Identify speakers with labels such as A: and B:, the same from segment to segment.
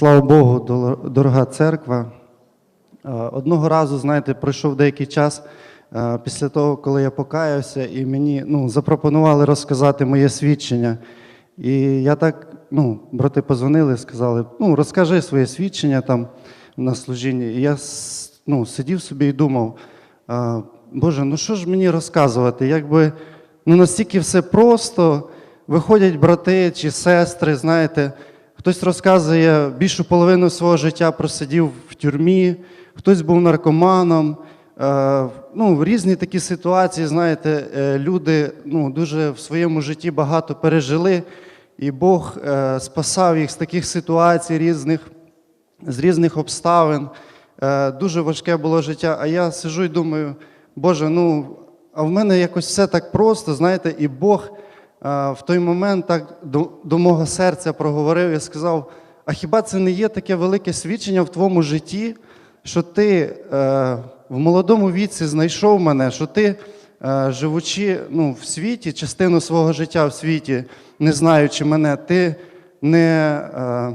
A: Слава Богу, дорога церква. Е, Одного разу, знаєте, пройшов деякий час е, після того, коли я покаявся, і мені ну, запропонували розказати моє свідчення. І я так, ну, брати позвонили, сказали, ну, розкажи своє свідчення там на служінні. І я ну, сидів собі і думав, Боже, ну що ж мені розказувати? Якби ну, настільки все просто, виходять брати чи сестри, знаєте, Хтось розказує більшу половину свого життя просидів в тюрмі, хтось був наркоманом. Е, ну, різні такі ситуації, знаєте, е, люди ну, дуже в своєму житті багато пережили, і Бог е, спасав їх з таких ситуацій різних, з різних обставин. Дуже важке було життя. А я сижу і думаю, Боже, ну, а в мене якось все так просто, знаєте, і Бог в той момент так до, до мого серця проговорив і сказав: а хіба це не є таке велике свідчення в твоєму житті, що ти е, в молодому віці знайшов мене, що ти, е, живучи ну, в світі, частину свого життя в світі, не знаючи мене, ти не. Е,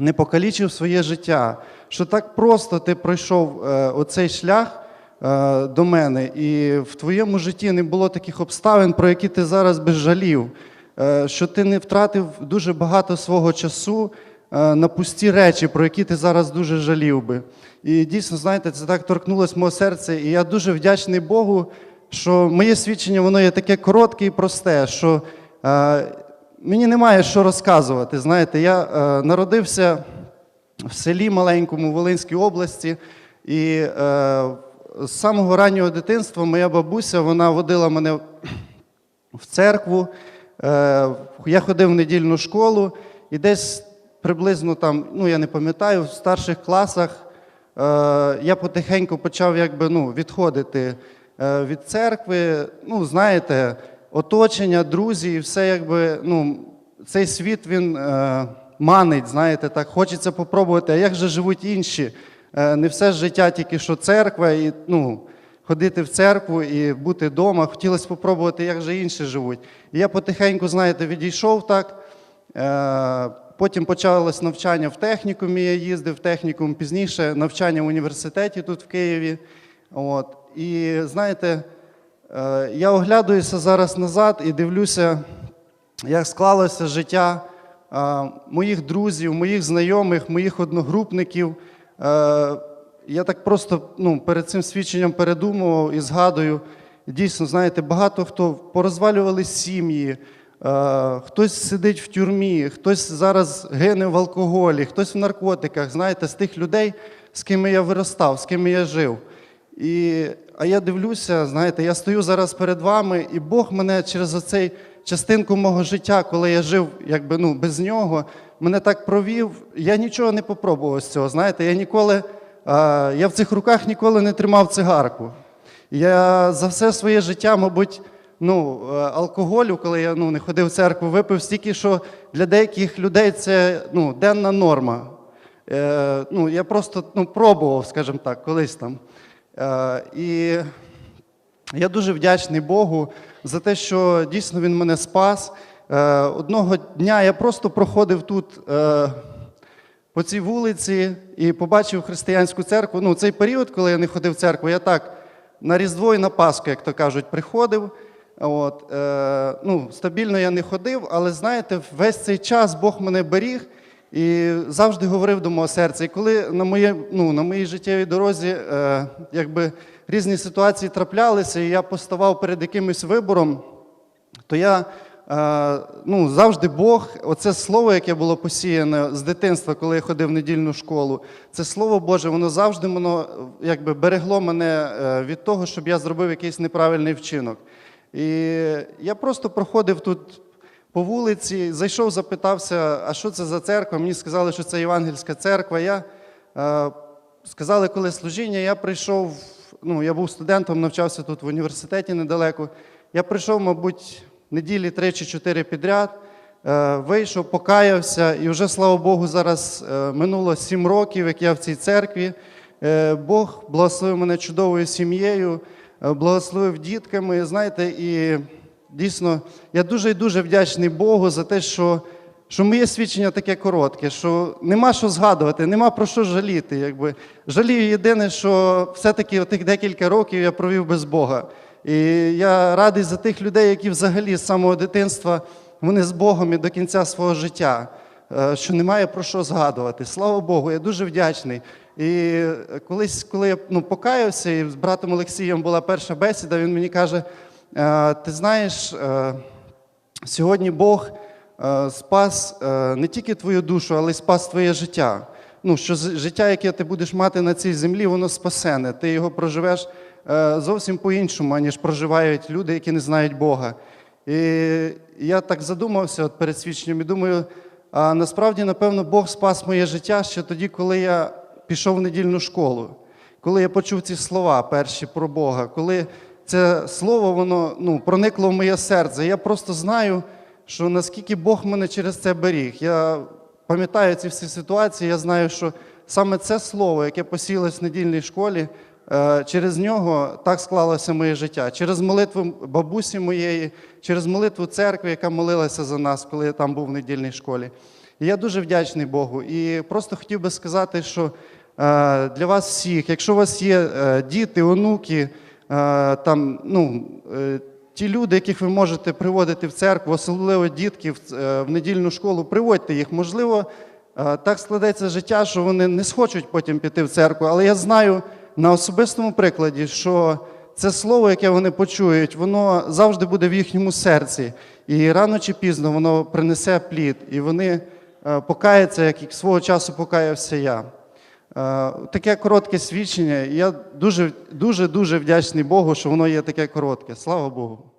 A: не покалічив своє життя, що так просто ти пройшов е, оцей шлях е, до мене, і в твоєму житті не було таких обставин, про які ти зараз би жалів, е, що ти не втратив дуже багато свого часу е, на пусті речі, про які ти зараз дуже жалів би. І дійсно, знаєте, це так торкнулося мого серця, і я дуже вдячний Богу, що моє свідчення воно є таке коротке і просте, що е, мені немає що розказувати. Знаєте, я е, народився в селі маленькому в Волинській області, і е, з самого раннього дитинства моя бабуся вона водила мене в церкву. Е, я ходив в недільну школу, і десь приблизно там, ну я не пам'ятаю, в старших класах е, я потихеньку почав якби, ну, відходити е, від церкви. Ну, знаєте, оточення, друзі, і все якби, ну, цей світ він манить, знаєте, так, хочеться попробувати, а як же живуть інші? Е, не все життя тільки що церква, і ну, ходити в церкву і бути вдома. Хотілося спробувати, як же інші живуть. І я потихеньку, знаєте, відійшов так. Е, Потім почалось навчання в технікумі, я їздив в технікум пізніше, навчання в університеті тут в Києві. От. І знаєте, е, я оглядаюся зараз назад і дивлюся, як склалося життя моїх друзів, моїх знайомих, моїх одногрупників. Е, Я так просто ну, перед цим свідченням передумував і згадую. Дійсно, знаєте, багато хто порозвалювали сім'ї, е, хтось сидить в тюрмі, хтось зараз гине в алкоголі, хтось в наркотиках. Знаєте, з тих людей, з ким я виростав, з ким я жив. І, а я дивлюся, знаєте, я стою зараз перед вами, і Бог мене через оцей частинку мого життя, коли я жив якби, ну, без нього, мене так провів. Я нічого не попробував з цього. Знаєте, я ніколи, я в цих руках ніколи не тримав цигарку. Я за все своє життя, мабуть, ну, е, алкоголю, коли я ну, не ходив в церкву, випив стільки, що для деяких людей це ну, денна норма. Е, ну, я просто ну, пробував, скажімо так, колись там. Е, і я дуже вдячний Богу за те, що дійсно Він мене спас. Е, одного дня я просто проходив тут е, по цій вулиці і побачив християнську церкву. Ну, цей період, коли я не ходив в церкву, я так на Різдво і на Пасху, як то кажуть, приходив. От, е, ну, стабільно я не ходив, але знаєте, весь цей час Бог мене беріг і завжди говорив до мого серця. І коли на, моє, ну, на моїй життєвій дорозі е, якби, різні ситуації траплялися, і я поставав перед якимось вибором, то я ну, завжди Бог, оце слово, яке було посіяне з дитинства, коли я ходив в недільну школу, це слово Боже, воно завжди воно, якби, берегло мене е, від того, щоб я зробив якийсь неправильний вчинок. І я просто проходив тут по вулиці, зайшов, запитався, а що це за церква? Мені сказали, що це Євангельська церква. Я е, сказали, коли служіння, я прийшов, ну, я був студентом, навчався тут в університеті недалеко. Я прийшов, мабуть, неділі 3 чи 4 підряд, е, вийшов, покаявся, і вже, слава Богу, зараз е, минуло 7 років, як я в цій церкві. Е, Бог благословив мене чудовою сім'єю, благословив дітками. Знаєте, і дійсно я дуже і дуже вдячний Богу за те, що що моє свідчення таке коротке, що нема що згадувати, нема про що жаліти. Якби. Жалію єдине, що все-таки тих декілька років я провів без Бога. І я радий за тих людей, які взагалі з самого дитинства вони з Богом і до кінця свого життя, е, що немає про що згадувати. Слава Богу, я дуже вдячний. І колись, коли я ну, покаявся, і з братом Олексієм була перша бесіда, він мені каже: «Е, ти знаєш, е, сьогодні Бог спас не тільки твою душу, але й спас твоє життя. Ну, що життя, яке ти будеш мати на цій землі, воно спасене. Ти його проживеш зовсім по-іншому, аніж проживають люди, які не знають Бога. І я так задумався от перед свідченням і думаю, а насправді, напевно, Бог спас моє життя ще тоді, коли я пішов в недільну школу, коли я почув ці слова перші про Бога, коли це слово воно ну, проникло в моє серце. Я просто знаю, що наскільки Бог мене через це беріг. Я пам'ятаю ці всі ситуації, я знаю, що саме це слово, яке посіялось в недільній школі, е, через нього так склалося моє життя. Через молитву бабусі моєї, через молитву церкви, яка молилася за нас, коли я там був в недільній школі. І я дуже вдячний Богу. І просто хотів би сказати, що е, для вас всіх, якщо у вас є е, діти, онуки, е, там, ну, е, ті люди, яких ви можете приводити в церкву, особливо дітки в, е, недільну школу, приводьте їх. Можливо, е, так складеться життя, що вони не схочуть потім піти в церкву. Але я знаю на особистому прикладі, що це слово, яке вони почують, воно завжди буде в їхньому серці. І рано чи пізно воно принесе плід, і вони е, покаяться, як свого часу покаявся я. Е, Таке коротке свідчення. Я дуже, дуже вдячний Богу, що воно є таке коротке. Слава Богу.